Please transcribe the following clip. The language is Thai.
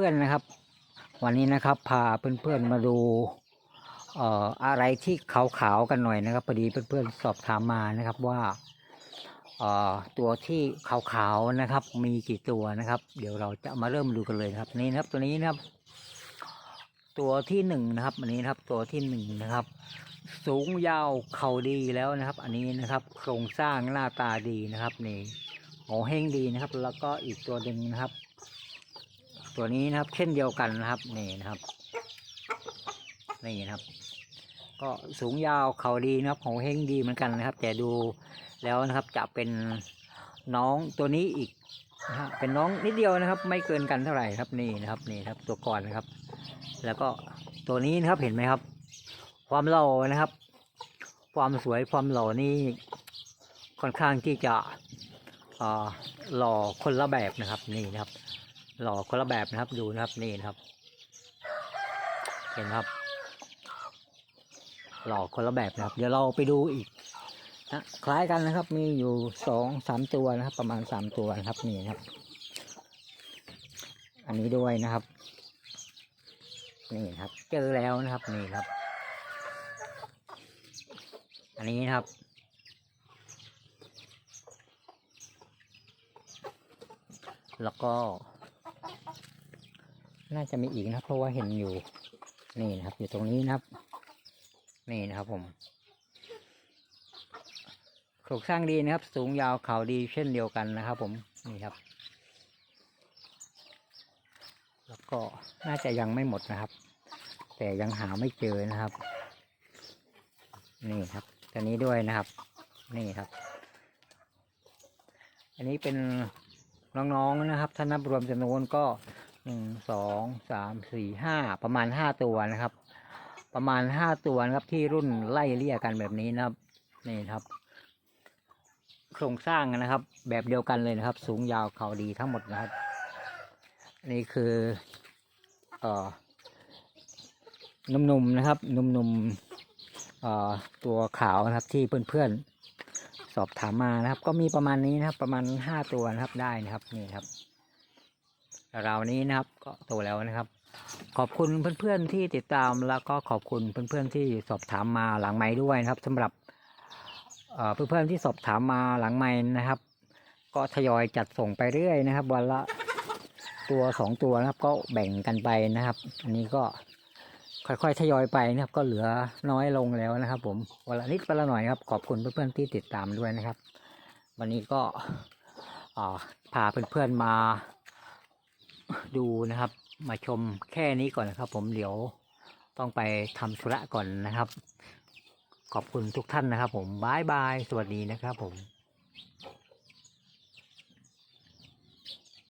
พื่อนๆนะครับ วันนี้นะครับพาเพื่อนๆมาดูเอ่ออะไรที่ขาวๆกันหน่อยนะครับพอดีเพื่อนๆสอบถามมานะครับว่าเอ่อตัวที่ขาวๆนะครับ มีกี่ตัวนะครับ เดี๋ยวเราจะมาเริ่มดูกันเลยครับนี่นะครับตัวนี้นะครับ ตัวที่หนึ่งนะครับอันนี้นะครับตัวที่หนึ่งนะครับ สูงยาวเข่าดีแล้วนะครับ อันนี้นะครับโครงสร้างหน้าตาดีนะครับนี่โหเฮงดีนะครับ แล้วก็อีกตัวหนึ่งนะครับ ตัวนี้นะครับ เช่นเดียวกันนะครับนี่นะครับนี่นะครับ ก็สูงยาวเขาดีนะครับโหเฮงดีเหมือนกันนะครับ แต่ดูแล้วนะครับจะเป็นน้องตัวนี้อีกนะฮะเป็นน้องนิดเดียวนะครับ ไม่เกินกันเท่าไหร่ครับนี่นะครับนี่ครับ ตัวก่อนนะครับ แล้วก็ตัวนี้นะครับเห็นไหมครับ ความหล่อนะครับ ความสวยความหล่อนี่ค่อนข้างที่จะอ่อหล่อคนละแบบนะครับนี่นะครับ หล่อคนละแบบนะครับดูนะครับนี่นะครับ เห็นครับ หล่อคนละแบบนะครับ เดี๋ยวเราไปดูอีกนะคล้ายกันนะครับ มีอยู่สองสามตัวนะครับ ประมาณสามตัวนะครับนี่นะครับ อันนี้ด้วยนะครับ นี่ครับ เจอแล้วนะครับนี่ครับ อันนี้นะครับแล้วก็ น่าจะมีอีกนะเพราะว่าเห็นอยู่นี่นะครับ อยู่ตรงนี้นะครับ นี่นะครับผมโครงสร้างดีนะครับ สูงยาวเขาดีเช่นเดียวกันนะครับ ผมนี่ครับ แล้วก็น่าจะยังไม่หมดนะครับ แต่ยังหาไม่เจอนะครับ นี่ครับตัวนี้ด้วยนะครับ นี่ครับ อันนี้เป็นน้องๆนะครับถ้านับรวมจำนวนก็ หนึ่งสองสามสี่ห้าประมาณห้าตัวนะครับ ประมาณห้าตัวนะครับที่รุ่นไล่เลี่ยกันแบบนี้นะครับ นี่ครับ โครงสร้างนะครับ แบบเดียวกันเลยนะครับ สูงยาวเขาดีทั้งหมดนะครับนนี้คือเอ่อหนุ่มๆนะครับหนุ่มๆเอ่อตัวขาวนะครับที่เพื่อนๆสอบถามมานะครับ ก็มีประมาณนี้นะครับ ประมาณห้าตัวนะครับได้นะครับนี่ครับ ราวนี้นะครับ ก็โตแล้วนะครับ ขอบคุณเพื่อนๆที่ติดตามแล้วก็ขอบคุณเพื่อนๆที่สอบถามมาหลังไม้ด้วยนะครับสำหรับเอ่อเพื่อนๆที่สอบถามมาหลังไม้นะครับ ก็ทยอยจัดส่งไปเรื่อยนะครับ วันละตัวสองตัวนะครับ ก็แบ่งกันไปนะครับ อันนี้ก็ค่อยๆทยอยไปนะครับ ก็เหลือน้อยลงแล้วนะครับ ผมวันละนิดวันละหน่อยครับ ขอบคุณเพื่อนๆที่ติดตามด้วยนะครับ วันนี้ก็พาเพื่อนๆมา ดูนะครับ มาชมแค่นี้ก่อนนะครับ ผมเดี๋ยวต้องไปทำธุระก่อนนะครับ ขอบคุณทุกท่านนะครับ ผมบายบายสวัสดีนะครับ ผม